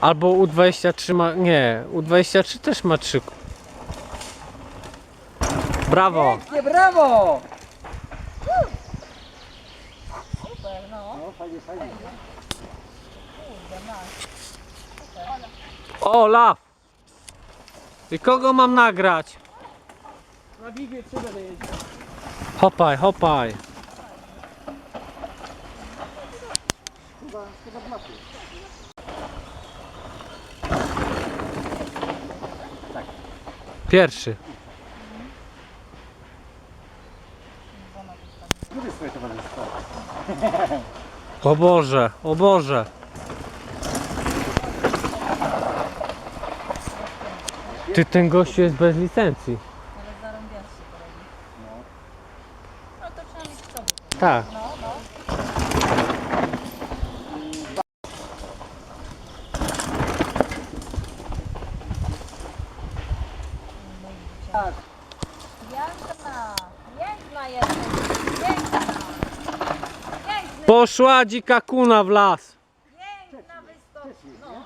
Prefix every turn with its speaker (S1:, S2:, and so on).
S1: Albo U23 ma. Nie, U23 też ma 3. Brawo!
S2: Nie, brawo!
S3: Super, no.
S2: No, fajnie, fajnie.
S1: Olaf! I kogo mam nagrać?
S2: Na trzeba dojeździć.
S1: Hopaj, hopaj.
S2: Chyba, chyba w mapie.
S1: Pierwszy.
S2: Lubię swoje towarzystwo.
S1: O Boże, o Boże. Ty ten gościu jest bez licencji.
S3: Ale zarąbiasz się to robi. No to trzeba mieć w sobie.
S1: Tak.
S2: Tak.
S3: Piękna, piękna jesteś, piękna.
S1: Poszła dzika kuna w las. wystąpiła. No.